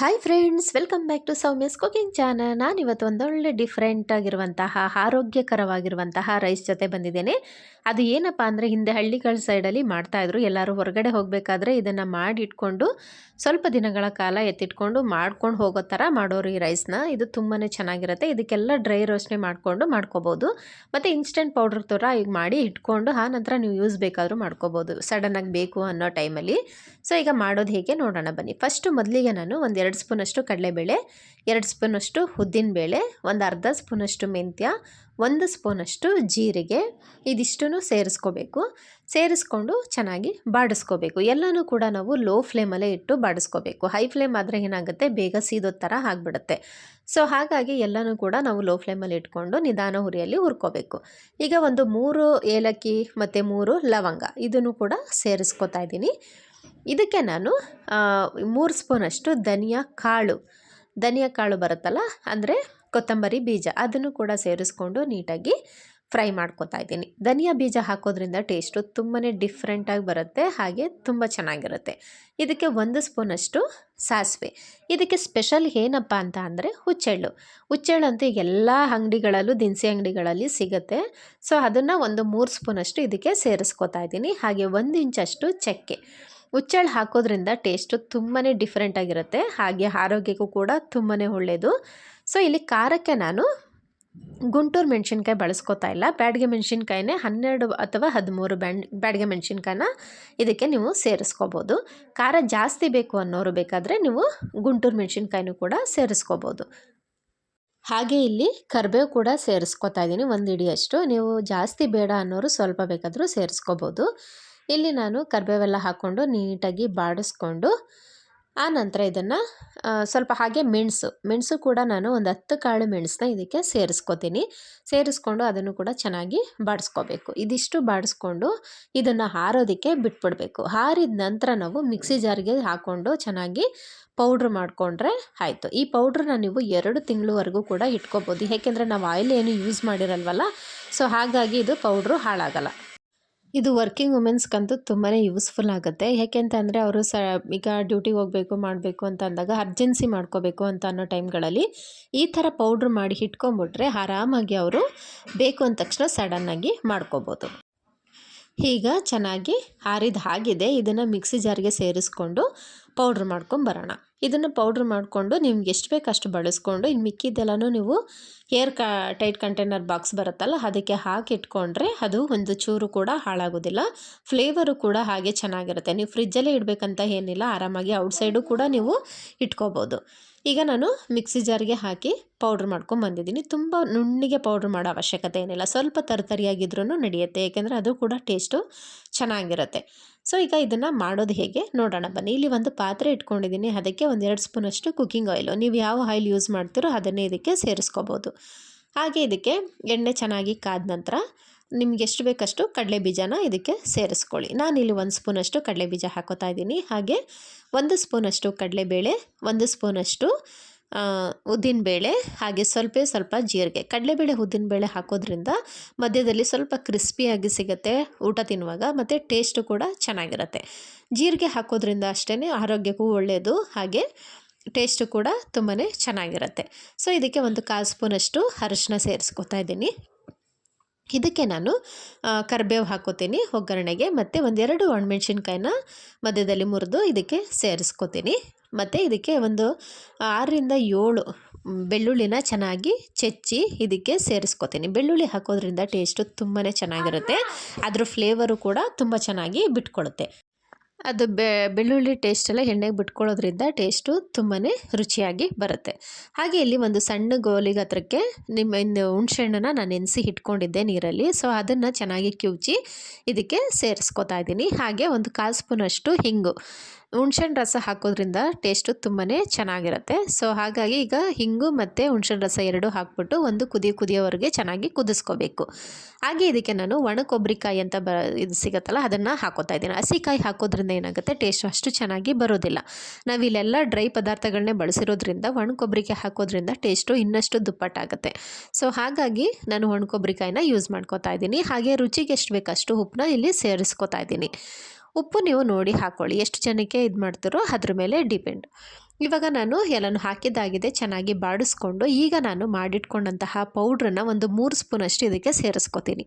Hi friends welcome back to Soumya's cooking channel ನಾನಿವತ್ತು ಒಂದೊಳ್ಳೆ different ಆಗಿರುವಂತಹ, ಆರೋಗ್ಯಕರವಾಗಿರುವಂತಹ ರೈಸ್ ಜೊತೆ ಬಂದಿದ್ದೇನೆ. ಅದು ಏನಪ್ಪ ಅಂದರೆ ಹಿಂದೆ ಹಳ್ಳಿಗಳ ಸೈಡಲ್ಲಿ ಮಾಡ್ತಾಯಿದ್ರು ಎಲ್ಲರೂ ಹೊರಗಡೆ ಹೋಗಬೇಕಾದ್ರೆ ಇದನ್ನು ಮಾಡಿ ಇಟ್ಕೊಂಡು ಸ್ವಲ್ಪ ದಿನಗಳ ಕಾಲ ಎತ್ತಿಟ್ಕೊಂಡು ಮಾಡ್ಕೊಂಡು ಹೋಗೋ ಥರ ಮಾಡೋರು ಈ ರೈಸ್ನ ಇದು ತುಂಬಾ ಚೆನ್ನಾಗಿರುತ್ತೆ. ಇದಕ್ಕೆಲ್ಲ ಡ್ರೈ ರೋಸ್ಟ್ನೇ ಮಾಡಿಕೊಂಡು ಮಾಡ್ಕೋಬೋದು. ಮತ್ತು ಇನ್ಸ್ಟೆಂಟ್ ಪೌಡ್ರ್ ಥರ ಈಗ ಮಾಡಿ ಇಟ್ಕೊಂಡು ಆ ನಂತರ ನೀವು ಯೂಸ್ ಬೇಕಾದರೂ ಮಾಡ್ಕೋಬೋದು. ಸಡನ್ನಾಗಿ ಬೇಕು ಅನ್ನೋ ಟೈಮಲ್ಲಿ ಸೊ ಈಗ ಮಾಡೋದು ಹೇಗೆ ನೋಡೋಣ ಬನ್ನಿ. ಫಸ್ಟು ಮೊದಲಿಗೆ ನಾನು ಒಂದು ಎರಡು ಸ್ಪೂನಷ್ಟು ಕಡಲೆಬೇಳೆ, ಎರಡು ಸ್ಪೂನಷ್ಟು ಉದ್ದಿನಬೇಳೆ, ಒಂದು ಅರ್ಧ ಸ್ಪೂನಷ್ಟು ಮೆಂತ್ಯ, ಒಂದು ಸ್ಪೂನಷ್ಟು ಜೀರಿಗೆ ಇದಿಷ್ಟು ಸೇರಿಸ್ಕೋಬೇಕು. ಸೇರಿಸ್ಕೊಂಡು ಚೆನ್ನಾಗಿ ಬಾಡಿಸ್ಕೋಬೇಕು. ಎಲ್ಲನೂ ಕೂಡ ನಾವು ಲೋ ಫ್ಲೇಮಲ್ಲೇ ಇಟ್ಟು ಬಾಡಿಸ್ಕೋಬೇಕು. ಹೈ ಫ್ಲೇಮ್ ಆದರೆ ಏನಾಗುತ್ತೆ? ಬೇಗ ಸೀದೋ ಥರ ಆಗಿಬಿಡುತ್ತೆ. ಸೊ, ಹಾಗಾಗಿ ಎಲ್ಲನೂ ಕೂಡ ನಾವು ಲೋ ಫ್ಲೇಮಲ್ಲಿ ಇಟ್ಕೊಂಡು ನಿಧಾನ ಹುರಿಯಲ್ಲಿ ಹುರ್ಕೋಬೇಕು. ಈಗ ಒಂದು ಮೂರು ಏಲಕ್ಕಿ ಮತ್ತು ಮೂರು ಲವಂಗ, ಇದನ್ನು ಕೂಡ ಸೇರಿಸ್ಕೋತಾ ಇದ್ದೀನಿ. ಇದಕ್ಕೆ ನಾನು ಮೂರು ಸ್ಪೂನಷ್ಟು ಧನಿಯಾ ಕಾಳು. ಧನಿಯಾ ಕಾಳು ಬರುತ್ತಲ್ಲ, ಅಂದರೆ ಕೊತ್ತಂಬರಿ ಬೀಜ. ಅದನ್ನು ಕೂಡ ಸೇರಿಸ್ಕೊಂಡು ನೀಟಾಗಿ ಫ್ರೈ ಮಾಡ್ಕೊತಾ ಇದ್ದೀನಿ. ಧನಿಯಾ ಬೀಜ ಹಾಕೋದ್ರಿಂದ ಟೇಸ್ಟು ತುಂಬಾ ಡಿಫ್ರೆಂಟಾಗಿ ಬರುತ್ತೆ, ಹಾಗೆ ತುಂಬ ಚೆನ್ನಾಗಿರುತ್ತೆ. ಇದಕ್ಕೆ ಒಂದು ಸ್ಪೂನಷ್ಟು ಸಾಸಿವೆ. ಇದಕ್ಕೆ ಸ್ಪೆಷಲ್ ಏನಪ್ಪ ಅಂತ ಅಂದರೆ ಹುಚ್ಚೆಳ್ಳು. ಹುಚ್ಚೆಳ್ಳು ಅಂತೂ ಎಲ್ಲ ಅಂಗಡಿಗಳಲ್ಲೂ, ದಿನಸಿ ಅಂಗಡಿಗಳಲ್ಲಿ ಸಿಗುತ್ತೆ. ಸೊ ಅದನ್ನು ಒಂದು ಮೂರು ಸ್ಪೂನಷ್ಟು ಇದಕ್ಕೆ ಸೇರಿಸ್ಕೊತಾ ಇದ್ದೀನಿ. ಹಾಗೆ ಒಂದು ಇಂಚಷ್ಟು ಚಕ್ಕೆ. ಹುಚ್ಚೆಳ್ಳು ಹಾಕೋದ್ರಿಂದ ಟೇಸ್ಟು ತುಂಬಾ ಡಿಫ್ರೆಂಟಾಗಿರುತ್ತೆ ಹಾಗೆ ಆರೋಗ್ಯಕ್ಕೂ ಕೂಡ ತುಂಬಾ ಒಳ್ಳೆಯದು ಸೊ ಇಲ್ಲಿ ಖಾರಕ್ಕೆ ನಾನು ಗುಂಟೂರು ಮೆಣಸಿನ್ಕಾಯಿ ಬಳಸ್ಕೊತಾ ಇಲ್ಲ. ಬ್ಯಾಡ್ಗೆ ಮೆಣಸಿನ್ಕಾಯಿನೇ ಹನ್ನೆರಡು ಅಥವಾ ಹದಿಮೂರು ಬ್ಯಾಂಡ್ ಬ್ಯಾಡ್ಗೆ ಮೆಣಸಿನ್ಕಾಯಿನ ಇದಕ್ಕೆ ನೀವು ಸೇರಿಸ್ಕೋಬೋದು. ಖಾರ ಜಾಸ್ತಿ ಬೇಕು ಅನ್ನೋರು ಬೇಕಾದರೆ ನೀವು ಗುಂಟೂರು ಮೆಣಸಿನ್ಕಾಯಿನೂ ಕೂಡ ಸೇರಿಸ್ಕೋಬೋದು. ಹಾಗೆ ಇಲ್ಲಿ ಕರಿಬೇವು ಕೂಡ ಸೇರಿಸ್ಕೊತಾ ಇದ್ದೀನಿ ಒಂದು ಇಡಿಯಷ್ಟು. ನೀವು ಜಾಸ್ತಿ ಬೇಡ ಅನ್ನೋರು ಸ್ವಲ್ಪ ಬೇಕಾದರೂ ಸೇರಿಸ್ಕೋಬೋದು. ಇಲ್ಲಿ ನಾನು ಕರಿಬೇವೆಲ್ಲ ಹಾಕ್ಕೊಂಡು ನೀಟಾಗಿ ಬಾಡಿಸ್ಕೊಂಡು, ಆ ನಂತರ ಇದನ್ನು ಸ್ವಲ್ಪ ಹಾಗೆ ಮೆಣಸು ಮೆಣಸು ಕೂಡ ನಾನು ಒಂದು ಹತ್ತು ಕಾಳು ಮೆಣಸನ್ನ ಇದಕ್ಕೆ ಸೇರಿಸ್ಕೋತೀನಿ. ಸೇರಿಸ್ಕೊಂಡು ಅದನ್ನು ಕೂಡ ಚೆನ್ನಾಗಿ ಬಾಡಿಸ್ಕೋಬೇಕು. ಇದಿಷ್ಟು ಬಾಡಿಸ್ಕೊಂಡು ಇದನ್ನು ಹಾರೋದಕ್ಕೆ ಬಿಟ್ಬಿಡಬೇಕು. ಹಾರಿದ ನಂತರ ನಾವು ಮಿಕ್ಸಿ ಜಾರಿಗೆ ಹಾಕ್ಕೊಂಡು ಚೆನ್ನಾಗಿ ಪೌಡ್ರ್ ಮಾಡಿಕೊಂಡ್ರೆ ಆಯಿತು. ಈ ಪೌಡ್ರನ್ನ ನೀವು ಎರಡು ತಿಂಗಳವರೆಗೂ ಕೂಡ ಇಟ್ಕೋಬೋದು. ಏಕೆಂದರೆ ನಾವು ಆಯಿಲ್ ಏನು ಯೂಸ್ ಮಾಡಿರಲ್ವಲ್ಲ, ಸೊ ಹಾಗಾಗಿ ಇದು ಪೌಡ್ರು ಹಾಳಾಗಲ್ಲ. ಇದು ವರ್ಕಿಂಗ್ ವುಮೆನ್ಸ್ಗಂತೂ ತುಂಬಾ ಯೂಸ್ಫುಲ್ ಆಗುತ್ತೆ. ಯಾಕೆಂತಂದರೆ ಅವರು ಸ, ಈಗ ಡ್ಯೂಟಿಗೆ ಹೋಗಬೇಕು, ಮಾಡಬೇಕು ಅಂತ ಅಂದಾಗ ಅರ್ಜೆನ್ಸಿ ಮಾಡ್ಕೋಬೇಕು ಅಂತ ಅನ್ನೋ ಟೈಮ್ಗಳಲ್ಲಿ ಈ ಥರ ಪೌಡ್ರ್ ಮಾಡಿ ಇಟ್ಕೊಂಬಿಟ್ರೆ ಆರಾಮಾಗಿ ಅವರು ಬೇಕು ಅಂದ ತಕ್ಷಣ ಸಡನ್ನಾಗಿ ಮಾಡ್ಕೋಬೋದು. ಈಗ ಚೆನ್ನಾಗಿ ಆರಿದ ಹಾಗಿದೆ. ಇದನ್ನು ಮಿಕ್ಸಿ ಜಾರಿಗೆ ಸೇರಿಸ್ಕೊಂಡು ಪೌಡ್ರ್ ಮಾಡ್ಕೊಂಬರೋಣ ಇದನ್ನು ಪೌಡ್ರ್ ಮಾಡಿಕೊಂಡು ನಿಮ್ಗೆ ಎಷ್ಟು ಬೇಕು ಅಷ್ಟು ಬಳಸ್ಕೊಂಡು ಇನ್ನು ಮಿಕ್ಕಿದ್ದೆಲ್ಲನೂ ನೀವು ಏರ್ ಕ, ಟೈಟ್ ಕಂಟೈನರ್ ಬಾಕ್ಸ್ ಬರುತ್ತಲ್ಲ, ಅದಕ್ಕೆ ಹಾಕಿಟ್ಕೊಂಡ್ರೆ ಅದು ಒಂದು ಚೂರು ಕೂಡ ಹಾಳಾಗೋದಿಲ್ಲ. ಫ್ಲೇವರು ಕೂಡ ಹಾಗೆ ಚೆನ್ನಾಗಿರುತ್ತೆ. ನೀವು ಫ್ರಿಜ್ಜಲ್ಲೇ ಇಡಬೇಕಂತ ಏನಿಲ್ಲ, ಆರಾಮಾಗಿ ಔಟ್ಸೈಡು ಕೂಡ ನೀವು ಇಟ್ಕೋಬೋದು. ಈಗ ನಾನು ಮಿಕ್ಸಿ ಜಾರ್ಗೆ ಹಾಕಿ ಪೌಡ್ರ್ ಮಾಡ್ಕೊಂಡು ಬಂದಿದ್ದೀನಿ. ತುಂಬ ನುಣ್ಣಿಗೆ ಪೌಡ್ರ್ ಮಾಡೋ ಅವಶ್ಯಕತೆ ಏನಿಲ್ಲ. ಸ್ವಲ್ಪ ತರತರಿಯಾಗಿದ್ರೂ ನಡೆಯುತ್ತೆ. ಏಕೆಂದರೆ ಅದು ಕೂಡ ಟೇಸ್ಟು ಚೆನ್ನಾಗಿರುತ್ತೆ. ಸೊ ಈಗ ಇದನ್ನು ಮಾಡೋದು ಹೇಗೆ? ನೋಡೋಣ. ಬನ್ನಿ. ಇಲ್ಲಿ ಒಂದು ಪಾತ್ರೆ ಇಟ್ಕೊಂಡಿದ್ದೀನಿ. ಅದಕ್ಕೆ ಒಂದು ಎರಡು ಸ್ಪೂನಷ್ಟು ಕುಕ್ಕಿಂಗ್ ಆಯಿಲು ನೀವು ಯಾವ ಆಯಿಲ್ ಯೂಸ್ ಮಾಡ್ತೀರೋ ಅದನ್ನೇ ಇದಕ್ಕೆ ಸೇರಿಸ್ಕೋಬೋದು. ಹಾಗೆ ಇದಕ್ಕೆ ಎಣ್ಣೆ ಚೆನ್ನಾಗಿ ಕಾದ ನಂತರ ನಿಮ್ಗೆ ಎಷ್ಟು ಬೇಕಷ್ಟು ಕಡಲೆ ಬೀಜನ ಇದಕ್ಕೆ ಸೇರಿಸ್ಕೊಳ್ಳಿ. ನಾನಿಲ್ಲಿ ಒಂದು ಸ್ಪೂನಷ್ಟು ಕಡಲೆ ಬೀಜ ಹಾಕೋತಾ ಇದ್ದೀನಿ. ಹಾಗೆ ಒಂದು ಸ್ಪೂನಷ್ಟು ಕಡಲೆಬೇಳೆ, ಒಂದು ಸ್ಪೂನಷ್ಟು ಉದ್ದಿನಬೇಳೆ, ಹಾಗೆ ಸ್ವಲ್ಪ ಸ್ವಲ್ಪ ಜೀರಿಗೆ. ಕಡಲೆಬೇಳೆ, ಉದ್ದಿನಬೇಳೆ ಹಾಕೋದ್ರಿಂದ ಮಧ್ಯದಲ್ಲಿ ಸ್ವಲ್ಪ ಕ್ರಿಸ್ಪಿಯಾಗಿ ಸಿಗುತ್ತೆ ಊಟ ತಿನ್ನುವಾಗ, ಮತ್ತು ಟೇಸ್ಟು ಕೂಡ ಚೆನ್ನಾಗಿರುತ್ತೆ. ಜೀರಿಗೆ ಹಾಕೋದ್ರಿಂದ ಅಷ್ಟೇ ಆರೋಗ್ಯಕ್ಕೂ ಒಳ್ಳೆಯದು ಹಾಗೆ ಟೇಸ್ಟು ಕೂಡ ತುಂಬಾ ಚೆನ್ನಾಗಿರುತ್ತೆ. ಸೊ, ಇದಕ್ಕೆ ಒಂದು ಕಾಲು ಸ್ಪೂನಷ್ಟು ಅರಶಿನ ಸೇರಿಸ್ಕೊತಾ ಇದ್ದೀನಿ. ಇದಕ್ಕೆ ನಾನು ಕರ್ಬೇವು ಹಾಕೋತೀನಿ ಒಗ್ಗರಣೆಗೆ ಮತ್ತು ಒಂದೆರಡು ಒಣಮೆಣ್ಸಿನ್ಕಾಯಿನ ಮಧ್ಯದಲ್ಲಿ ಮುರಿದು ಇದಕ್ಕೆ ಸೇರಿಸ್ಕೋತೀನಿ. ಮತ್ತು ಇದಕ್ಕೆ ಒಂದು ಆರರಿಂದ ಏಳು ಬೆಳ್ಳುಳ್ಳಿನ ಚೆನ್ನಾಗಿ ಚೆಚ್ಚಿ ಇದಕ್ಕೆ ಸೇರಿಸ್ಕೋತೀನಿ. ಬೆಳ್ಳುಳ್ಳಿ ಹಾಕೋದ್ರಿಂದ ಟೇಸ್ಟು ತುಂಬಾ ಚೆನ್ನಾಗಿರುತ್ತೆ. ಅದ್ರ ಫ್ಲೇವರು ಕೂಡ ತುಂಬ ಚೆನ್ನಾಗಿ ಬಿಟ್ಕೊಳುತ್ತೆ. ಅದು ಬೆಳ್ಳುಳ್ಳಿ ಟೇಸ್ಟೆಲ್ಲ ಎಣ್ಣೆಗೆ ಬಿಟ್ಕೊಳ್ಳೋದ್ರಿಂದ ಟೇಸ್ಟು ತುಂಬಾ ರುಚಿಯಾಗಿ ಬರುತ್ತೆ. ಹಾಗೆ ಇಲ್ಲಿ ಒಂದು ಸಣ್ಣ ಗೋಲಿಗೆ ಹತ್ರಕ್ಕೆ ನಿಮ್ಮ ಇನ್ನು ಹುಣ್ಸೆಹಣ್ಣನ್ನು ನಾನು ನೆನೆಸಿ ಇಟ್ಕೊಂಡಿದ್ದೆ ನೀರಲ್ಲಿ. ಸೊ ಅದನ್ನು ಚೆನ್ನಾಗಿ ಕಿವುಚಿ ಇದಕ್ಕೆ ಸೇರಿಸ್ಕೊತಾ ಇದ್ದೀನಿ. ಹಾಗೆ ಒಂದು ಕಾಲು ಸ್ಪೂನಷ್ಟು ಹಿಂಗು. ಹುಣ್ಸೆಹಣ್ಣು ರಸ ಹಾಕೋದ್ರಿಂದ ಟೇಸ್ಟು ತುಂಬಾ ಚೆನ್ನಾಗಿರುತ್ತೆ. ಸೊ ಹಾಗಾಗಿ ಈಗ ಹಿಂಗು ಮತ್ತು ಹುಣ್ಸೆಹಣ್ಣು ರಸ ಎರಡು ಹಾಕ್ಬಿಟ್ಟು ಒಂದು ಕುದಿ ಕುದಿಯೋವರೆಗೆ ಚೆನ್ನಾಗಿ ಕುದಿಸ್ಕೋಬೇಕು. ಹಾಗೆ ಇದಕ್ಕೆ ನಾನು ಒಣ ಕೊಬ್ಬರಿಕಾಯಿ ಅಂತ ಬ, ಇದು ಸಿಗುತ್ತಲ್ಲ, ಅದನ್ನು ಹಾಕೋತಾ ಇದ್ದೀನಿ. ಹಸಿಕಾಯಿ ಹಾಕೋದ್ರಿಂದ ಏನಾಗುತ್ತೆ? ಟೇಸ್ಟ್ ಅಷ್ಟು ಚೆನ್ನಾಗಿ ಬರೋದಿಲ್ಲ. ನಾವು ಇಲ್ಲೆಲ್ಲ ಡ್ರೈ ಪದಾರ್ಥಗಳನ್ನೇ ಬಳಸಿರೋದ್ರಿಂದ ಒಣ ಕೊಬ್ಬರಿಕಾಯಿ ಹಾಕೋದ್ರಿಂದ ಟೇಸ್ಟು ಇನ್ನಷ್ಟು ದುಪ್ಪಟ್ಟಾಗುತ್ತೆ. ಸೊ ಹಾಗಾಗಿ ನಾನು ಒಣ ಕೊಬ್ಬರಿಕಾಯಿನ ಯೂಸ್ ಮಾಡ್ಕೋತಾ ಇದ್ದೀನಿ. ಹಾಗೆ ರುಚಿಗೆ ಎಷ್ಟು ಬೇಕಷ್ಟು ಉಪ್ಪನ್ನ ಇಲ್ಲಿ ಸೇರಿಸ್ಕೋತಾ ಇದ್ದೀನಿ. ಉಪ್ಪು ನೀವು ನೋಡಿ ಹಾಕ್ಕೊಳ್ಳಿ ಎಷ್ಟು ಜನಕ್ಕೆ ಇದು ಮಾಡ್ತೀರೋ ಅದ್ರ ಮೇಲೆ ಡಿಪೆಂಡ್ ಇವಾಗ ನಾನು ಎಲ್ಲನೂ ಹಾಕಿದ್ದಾಗಿದೆ, ಚೆನ್ನಾಗಿ ಬಾಡಿಸ್ಕೊಂಡು, ಈಗ ನಾನು ಮಾಡಿಟ್ಕೊಂಡಂತಹ ಪೌಡ್ರನ್ನ ಒಂದು ಮೂರು ಸ್ಪೂನಷ್ಟು ಇದಕ್ಕೆ ಸೇರಿಸ್ಕೊತೀನಿ.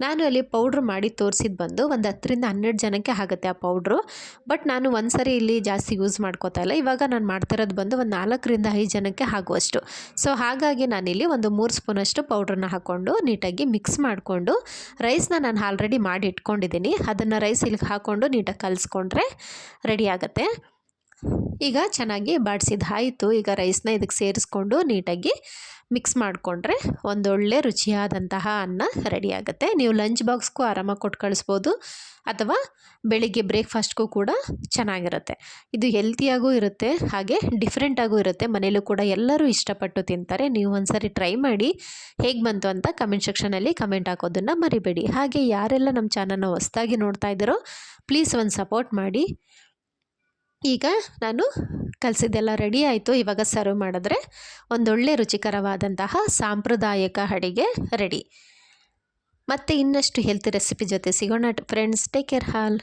ನಾನು ಅಲ್ಲಿ ಪೌಡ್ರ್ ಮಾಡಿ ತೋರಿಸಿದ್ದು ಬಂದು ಒಂದು ಹತ್ತರಿಂದ ಹನ್ನೆರಡು ಜನಕ್ಕೆ ಆಗುತ್ತೆ ಆ ಪೌಡ್ರು. ಬಟ್ ನಾನು ಒಂದು ಸರಿ ಇಲ್ಲಿ ಜಾಸ್ತಿ ಯೂಸ್ ಮಾಡ್ಕೋತಾ ಇಲ್ಲ. ಇವಾಗ ನಾನು ಮಾಡ್ತಿರೋದು ಬಂದು ಒಂದು ನಾಲ್ಕರಿಂದ ಐದು ಜನಕ್ಕೆ ಆಗುವಷ್ಟು. ಸೊ, ಹಾಗಾಗಿ ನಾನಿಲ್ಲಿ ಒಂದು ಮೂರು ಸ್ಪೂನಷ್ಟು ಪೌಡ್ರನ್ನ ಹಾಕ್ಕೊಂಡು ನೀಟಾಗಿ ಮಿಕ್ಸ್ ಮಾಡಿಕೊಂಡು, ರೈಸ್ನ ನಾನು ಆಲ್ರೆಡಿ ಮಾಡಿ ಇಟ್ಕೊಂಡಿದ್ದೀನಿ ಅದನ್ನು ರೈಸ್ ಇಲ್ಲಿಗೆ ಹಾಕ್ಕೊಂಡು ನೀಟಾಗಿ ಕಲಿಸ್ಕೊಂಡ್ರೆ ರೆಡಿ ಆಗುತ್ತೆ. ಈಗ ಚೆನ್ನಾಗಿ ಬಾಡಿಸಿದ್ದಾಯಿತು ಈಗ ರೈಸ್ನ ಇದಕ್ಕೆ ಸೇರಿಸ್ಕೊಂಡು ನೀಟಾಗಿ ಮಿಕ್ಸ್ ಮಾಡಿಕೊಂಡ್ರೆ ಒಂದೊಳ್ಳೆ ರುಚಿಯಾದಂತಹ ಅನ್ನ ರೆಡಿ ಆಗುತ್ತೆ. ನೀವು ಲಂಚ್ ಬಾಕ್ಸ್ಗೂ ಆರಾಮಾಗಿ ಕೊಟ್ಟು ಕಳಿಸ್ಬೋದು. ಅಥವಾ ಬೆಳಿಗ್ಗೆ ಬ್ರೇಕ್ಫಾಸ್ಟ್ಗೂ ಕೂಡ ಚೆನ್ನಾಗಿರುತ್ತೆ. ಇದು ಹೆಲ್ತಿಯಾಗೂ ಇರುತ್ತೆ. ಹಾಗೆ ಡಿಫ್ರೆಂಟಾಗೂ ಇರುತ್ತೆ. ಮನೇಲೂ ಕೂಡ ಎಲ್ಲರೂ ಇಷ್ಟಪಟ್ಟು ತಿಂತಾರೆ. ನೀವು ಒಂದ್ಸರಿ ಟ್ರೈ ಮಾಡಿ ಹೇಗೆ ಬಂತು ಅಂತ ಕಮೆಂಟ್ ಸೆಕ್ಷನಲ್ಲಿ ಕಮೆಂಟ್ ಹಾಕೋದನ್ನು ಮರಿಬೇಡಿ. ಹಾಗೆ ಯಾರೆಲ್ಲ ನಮ್ಮ ಚಾನಲ್ನ ಹೊಸ್ದಾಗಿ ನೋಡ್ತಾ ಇದ್ದೀರೋ ಪ್ಲೀಸ್ ಒಂದು ಸಪೋರ್ಟ್ ಮಾಡಿ. ಈಗ ನಾನು ಕಲಸಿದ್ದೆಲ್ಲ ರೆಡಿ ಆಯಿತು. ಇವಾಗ ಸರ್ವ್ ಮಾಡಿದ್ರೆ ಒಂದೊಳ್ಳೆ ರುಚಿಕರವಾದಂತಹ ಸಾಂಪ್ರದಾಯಿಕ ಅಡಿಗೆ ರೆಡಿ ಮತ್ತು ಇನ್ನಷ್ಟು ಹೆಲ್ತ್ ರೆಸಿಪಿ ಜೊತೆ ಸಿಗೋಣ. ಫ್ರೆಂಡ್ಸ್ ಟೇಕ್ ಕೇರ್ ಹಾಲ್.